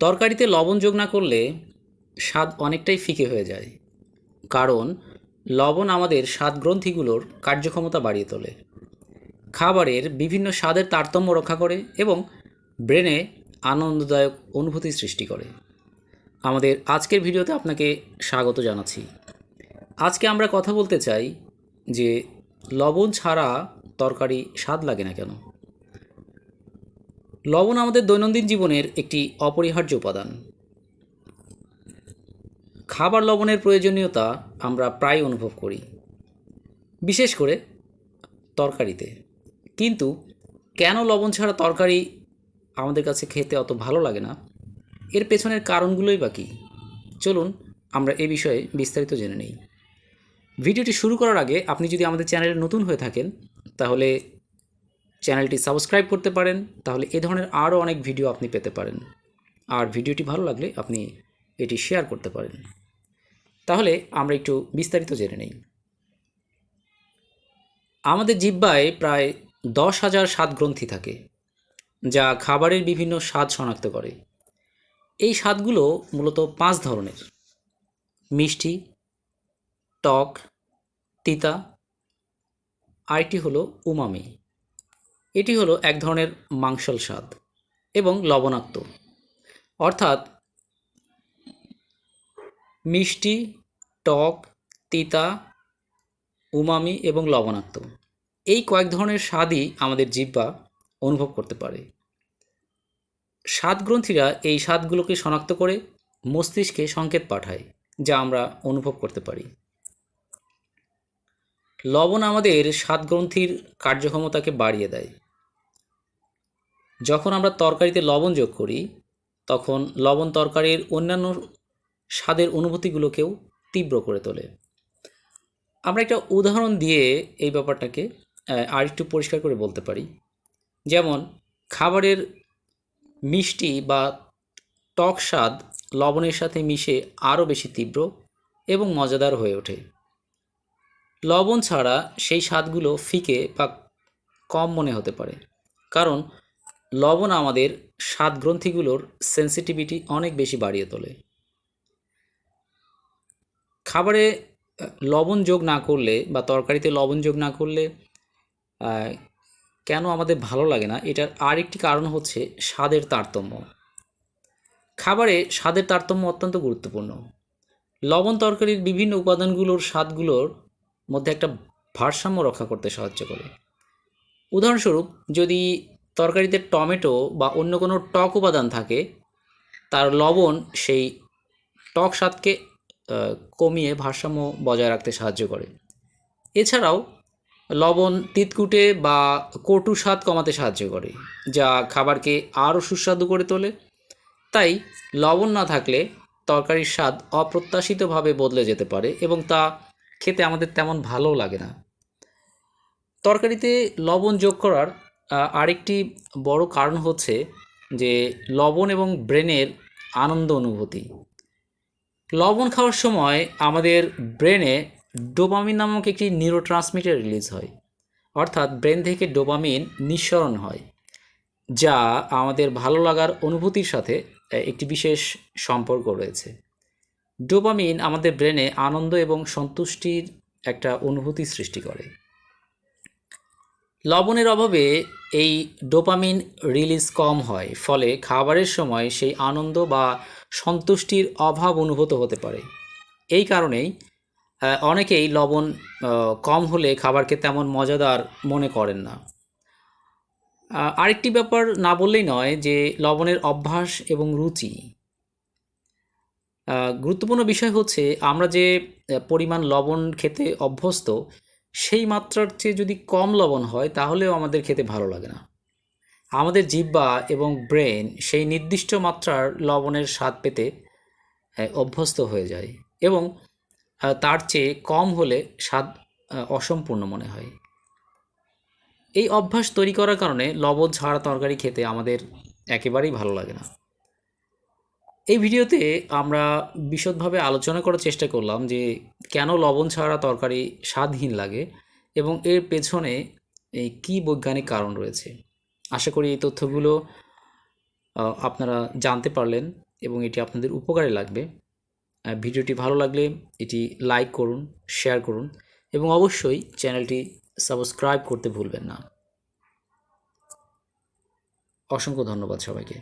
তরকারিতে লবণ যোগ না করলে স্বাদ অনেকটাই ফিকে হয়ে যায়। কারণ, লবণ আমাদের স্বাদ গ্রন্থিগুলোর কার্যক্ষমতা বাড়িয়ে তোলে। খাবারের বিভিন্ন স্বাদের তারতম্য রক্ষা করে এবং ব্রেনে আনন্দদায়ক অনুভূতি সৃষ্টি করে। আমাদের আজকের ভিডিওতে আপনাকে স্বাগত জানাচ্ছি। আজকে আমরা কথা বলতে চাই যে, লবণ ছাড়া তরকারি স্বাদ লাগে না কেন? লবণ আমাদের দৈনন্দিন জীবনের একটি অপরিহার্য উপাদান। খাবার লবণের প্রয়োজনীয়তা আমরা প্রায় অনুভব করি, বিশেষ করে তরকারিতে। কিন্তু কেন লবণ ছাড়া তরকারি আমাদের কাছে খেতে অত ভালো লাগে না? এর পেছনের কারণগুলোই বা কী? চলুন আমরা এ বিষয়ে বিস্তারিত জেনে নেই। ভিডিওটি শুরু করার আগে আপনি যদি আমাদের চ্যানেলে নতুন হয়ে থাকেন, তাহলে চ্যানেলটি সাবস্ক্রাইব করতে পারেন, তাহলে এ ধরনের আরও অনেক ভিডিও আপনি পেতে পারেন। আর ভিডিওটি ভালো লাগলে আপনি এটি শেয়ার করতে পারেন। তাহলে আমরা একটু বিস্তারিত জেনে নেই। আমাদের জিহ্বায় প্রায় দশ হাজার স্বাদ গ্রন্থি থাকে, যা খাবারের বিভিন্ন স্বাদ শনাক্ত করে। এই স্বাদগুলো মূলত পাঁচ ধরনের। মিষ্টি টক তিতা, আরেকটি হলো উমামি। এটি হলো এক ধরনের মাংসল স্বাদ এবং লবণাক্ত। অর্থাৎ মিষ্টি, টক, তিতা, উমামি এবং লবণাক্ত। এই কয়েক ধরনের স্বাদই আমাদের জিব্বা অনুভব করতে পারে। স্বাদ গ্রন্থিরা এই স্বাদগুলোকে শনাক্ত করে মস্তিষ্কে সংকেত পাঠায়, যা আমরা অনুভব করতে পারি। লবণ আমাদের স্বাদ গ্রন্থির কার্যক্ষমতাকে বাড়িয়ে দেয়। যখন আমরা তরকারিতে লবণ যোগ করি, তখন লবণ তরকারির অন্যান্য স্বাদের অনুভূতিগুলোকেও তীব্র করে তোলে। আমরা একটা উদাহরণ দিয়ে এই ব্যাপারটাকে আর একটু পরিষ্কার করে বলতে পারি। যেমন, খাবারের মিষ্টি বা টক স্বাদ লবণের সাথে মিশে আরও বেশি তীব্র এবং মজাদার হয়ে ওঠে। লবণ ছাড়া সেই স্বাদগুলো ফিকে বা কম মনে হতে পারে। কারণ লবণ আমাদের স্বাদ গ্রন্থিগুলোর সেন্সিটিভিটি অনেক বেশি বাড়িয়ে তোলে। খাবারে লবণ যোগ না করলে বা তরকারিতে লবণ যোগ না করলে কেন আমাদের ভালো লাগে না? এটার আরেকটি কারণ হচ্ছে স্বাদের তারতম্য। খাবারে স্বাদের তারতম্য অত্যন্ত গুরুত্বপূর্ণ। লবণ তরকারির বিভিন্ন উপাদানগুলোর স্বাদগুলোর মধ্যে একটা ভারসাম্য রক্ষা করতে সাহায্য করে। উদাহরণস্বরূপ, যদি তরকারিতে টমেটো বা অন্য কোনো টক উপাদান থাকে, তার লবণ সেই টক স্বাদকে কমিয়ে ভারসাম্য বজায় রাখতে সাহায্য করে। এছাড়াও, লবণ তিতকুটে বা কটু স্বাদ কমাতে সাহায্য করে, যা খাবারকে আরও সুস্বাদু করে তোলে। তাই, লবণ না থাকলে তরকারির স্বাদ অপ্রত্যাশিতভাবে বদলে যেতে পারে এবং তা খেতে আমাদের তেমন ভালোও লাগে না। তরকারিতে লবণ যোগ করার আরেকটি বড় কারণ হচ্ছে যে লবণ এবং ব্রেনের আনন্দ অনুভূতি। লবণ খাওয়ার সময় আমাদের ব্রেনে ডোপামিন নামক একটি নিউরো রিলিজ হয়। অর্থাৎ ব্রেন থেকে ডোপামিন নিঃসরণ হয়, যা আমাদের ভালো লাগার অনুভূতির সাথে একটি বিশেষ সম্পর্ক রয়েছে। ডোপামিন আমাদের ব্রেনে আনন্দ এবং সন্তুষ্টির একটা অনুভূতি সৃষ্টি করে। লবণের অভাবে এই ডোপামিন রিলিজ কম হয়, ফলে খাবারের সময় সেই আনন্দ বা সন্তুষ্টির অভাব অনুভূত হতে পারে। এই কারণেই অনেকেই লবণ কম হলে খাবারকে তেমন মজাদার মনে করেন না। আরেকটি ব্যাপার না বললেই নয় যে লবণের অভ্যাস এবং রুচি গুরুত্বপূর্ণ বিষয় হচ্ছে আমরা যে পরিমাণ লবণ খেতে অভ্যস্ত, সেই মাত্রার চেয়ে যদি কম লবণ হয়, তাহলেও আমাদের খেতে ভালো লাগে না। আমাদের জিব্বা এবং ব্রেন সেই নির্দিষ্ট মাত্রার লবণের স্বাদ পেতে অভ্যস্ত হয়ে যায় এবং তার চেয়ে কম হলে স্বাদ অসম্পূর্ণ মনে হয়। এই অভ্যাস তৈরি করার কারণে লবণ ছাড়া তরকারি খেতে আমাদের একেবারেই ভালো লাগে না। এই ভিডিওতে আমরা বিশদভাবে আলোচনা করার চেষ্টা করলাম যে কেন লবণ ছাড়া তরকারি স্বাদহীন লাগে এবং এর পেছনে এই কী বৈজ্ঞানিক কারণ রয়েছে। আশা করি এই তথ্যগুলো আপনারা জানতে পারলেন এবং এটি আপনাদের উপকারে লাগবে। ভিডিওটি ভালো লাগলে এটি লাইক করুন, শেয়ার করুন এবং অবশ্যই চ্যানেলটি সাবস্ক্রাইব করতে ভুলবেন না। অসংখ্য ধন্যবাদ সবাইকে।